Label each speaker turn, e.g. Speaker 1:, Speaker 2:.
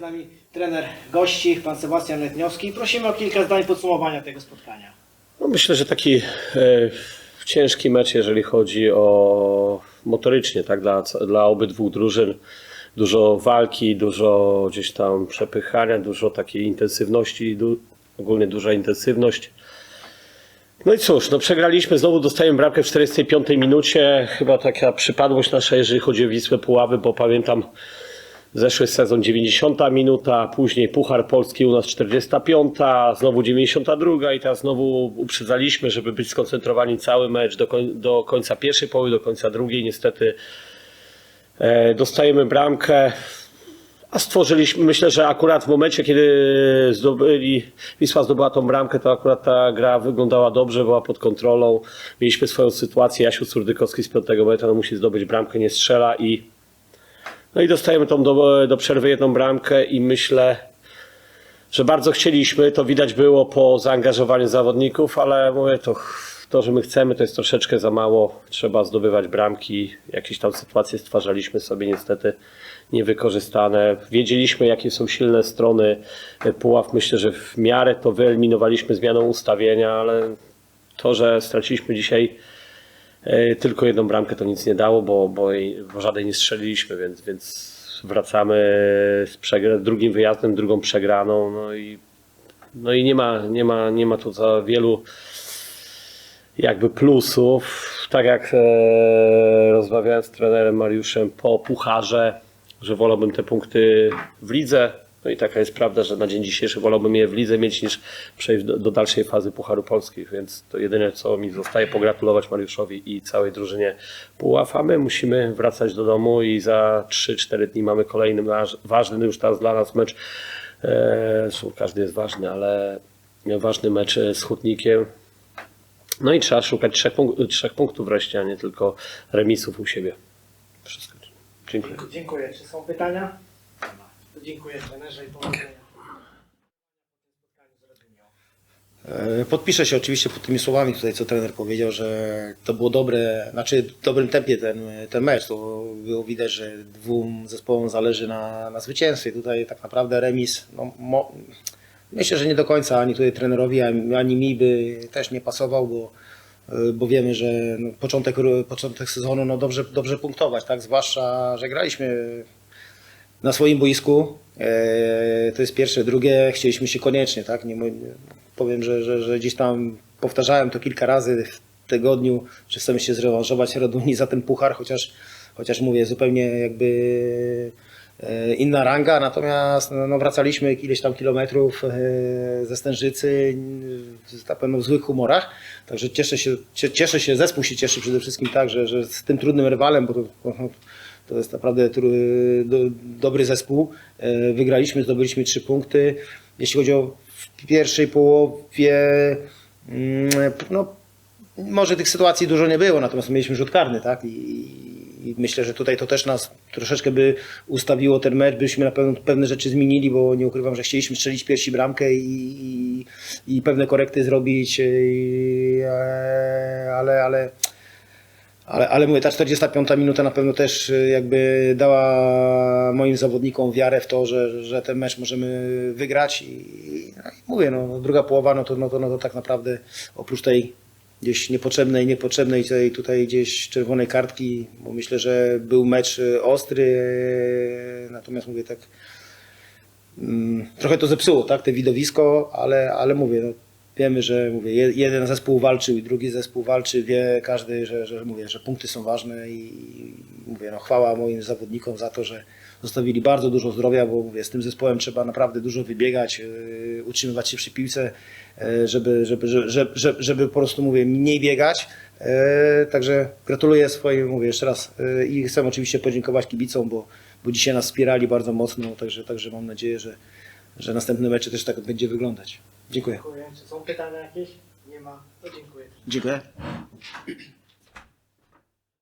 Speaker 1: nami trener gości, pan Sebastian Letniowski. Prosimy o kilka zdań podsumowania tego spotkania.
Speaker 2: No myślę, że taki e, ciężki mecz, jeżeli chodzi o motorycznie, tak, dla, dla obydwu drużyn. Dużo walki, dużo gdzieś tam przepychania, dużo takiej intensywności, du, ogólnie duża intensywność. No i cóż, no przegraliśmy, znowu dostajemy bramkę w 45 minucie. Chyba taka przypadłość nasza, jeżeli chodzi o Wisłę Puławy, bo pamiętam zeszły sezon 90 minuta, później Puchar Polski u nas 45, znowu 92 i teraz znowu uprzedzaliśmy, żeby być skoncentrowani cały mecz do, koń, do końca pierwszej połowy, do końca drugiej. Niestety e, dostajemy bramkę. A stworzyliśmy, myślę, że akurat w momencie, kiedy zdobyli, Wisła zdobyła tą bramkę, to akurat ta gra wyglądała dobrze, była pod kontrolą. Mieliśmy swoją sytuację. Jasiu Curdykowski z piątego metra no, musi zdobyć bramkę, nie strzela i no i dostajemy tą do, do przerwy jedną bramkę i myślę, że bardzo chcieliśmy. To widać było po zaangażowaniu zawodników, ale mówię, to, to, że my chcemy, to jest troszeczkę za mało. Trzeba zdobywać bramki. Jakieś tam sytuacje stwarzaliśmy sobie niestety niewykorzystane. Wiedzieliśmy, jakie są silne strony Puław. Myślę, że w miarę to wyeliminowaliśmy zmianą ustawienia, ale to, że straciliśmy dzisiaj Tylko jedną bramkę to nic nie dało, bo, bo, bo żadnej nie strzeliliśmy, więc, więc wracamy z przegra- drugim wyjazdem, drugą przegraną. No i, no i nie, ma, nie, ma, nie ma tu za wielu jakby plusów. Tak jak e, rozmawiałem z trenerem Mariuszem po pucharze, że wolałbym te punkty w lidze. No i taka jest prawda, że na dzień dzisiejszy wolałbym je w lidze mieć niż przejść do, do dalszej fazy Pucharu Polskich, więc to jedyne co mi zostaje pogratulować Mariuszowi i całej drużynie Puław, a my musimy wracać do domu i za 3-4 dni mamy kolejny waż- ważny już teraz dla nas mecz. E, zresztą każdy jest ważny, ale ważny mecz z Hutnikiem. No i trzeba szukać trzech, trzech punktów wreszcie, a nie tylko remisów u siebie. Wszystko. Dziękuję.
Speaker 1: Dziękuję. Czy są pytania? Dziękuję trenerze i powodzenia.
Speaker 3: E, Podpiszę się oczywiście pod tymi słowami tutaj, co trener powiedział, że to było dobre, znaczy w dobrym tempie ten, ten mecz. To było widać, że dwóm zespołom zależy na, na zwycięstwie. Tutaj tak naprawdę remis, no, mo, myślę, że nie do końca ani tutaj trenerowi, ani, ani mi by też nie pasował, bo, e, bo wiemy, że no, początek, początek sezonu no, dobrze, dobrze punktować, tak? zwłaszcza, że graliśmy na swoim boisku. E, to jest pierwsze. Drugie, chcieliśmy się koniecznie, tak? Nie, powiem, że, że, że gdzieś tam powtarzałem to kilka razy w tygodniu, że chcemy się zrewanżować Raduni za ten puchar, chociaż, chociaż mówię, zupełnie jakby e, inna ranga, natomiast no, no, wracaliśmy ileś tam kilometrów e, ze Stężycy na pewno w złych humorach, także cieszę się, cie- cieszę się, zespół się cieszy przede wszystkim tak, że, że z tym trudnym rywalem, bo to, to jest naprawdę do, dobry zespół. E, Wygraliśmy, zdobyliśmy trzy punkty. Jeśli chodzi o w pierwszej połowie, mm, no, może tych sytuacji dużo nie było, natomiast mieliśmy rzut karny, tak? I, i myślę, że tutaj to też nas troszeczkę by ustawiło ten mecz, byśmy na pewno pewne rzeczy zmienili, bo nie ukrywam, że chcieliśmy strzelić pierwsi bramkę i, i, i pewne korekty zrobić, i, e, ale, ale ale, ale mówię, ta 45 minuta na pewno też y, jakby dała moim zawodnikom wiarę w to, że, że ten mecz możemy wygrać i, no i mówię, no, druga połowa, no to, no, to, no to tak naprawdę oprócz tej gdzieś niepotrzebnej, niepotrzebnej tej tutaj gdzieś czerwonej kartki, bo myślę, że był mecz y, ostry, y, natomiast mówię tak, mm, trochę to zepsuło, tak, te widowisko, ale, ale mówię, no, wiemy, że mówię, je- jeden zespół walczył i drugi zespół walczy, wie każdy, że, że mówię, że punkty są ważne i mówię, no chwała moim zawodnikom za to, że zostawili bardzo dużo zdrowia, bo mówię, z tym zespołem trzeba naprawdę dużo wybiegać, yy, utrzymywać się przy piłce, yy, żeby, żeby, żeby, żeby, żeby po prostu mówię, mniej biegać. Yy, Także gratuluję swoim, mówię jeszcze raz i chcę oczywiście podziękować kibicom, bo, bo dzisiaj nas wspierali bardzo mocno, także, także mam nadzieję, że, że następne mecze też tak będzie wyglądać. Dziękuję.
Speaker 1: Dziękuję. Czy są pytania jakieś? Nie ma. To dziękuję.
Speaker 3: Dziękuję.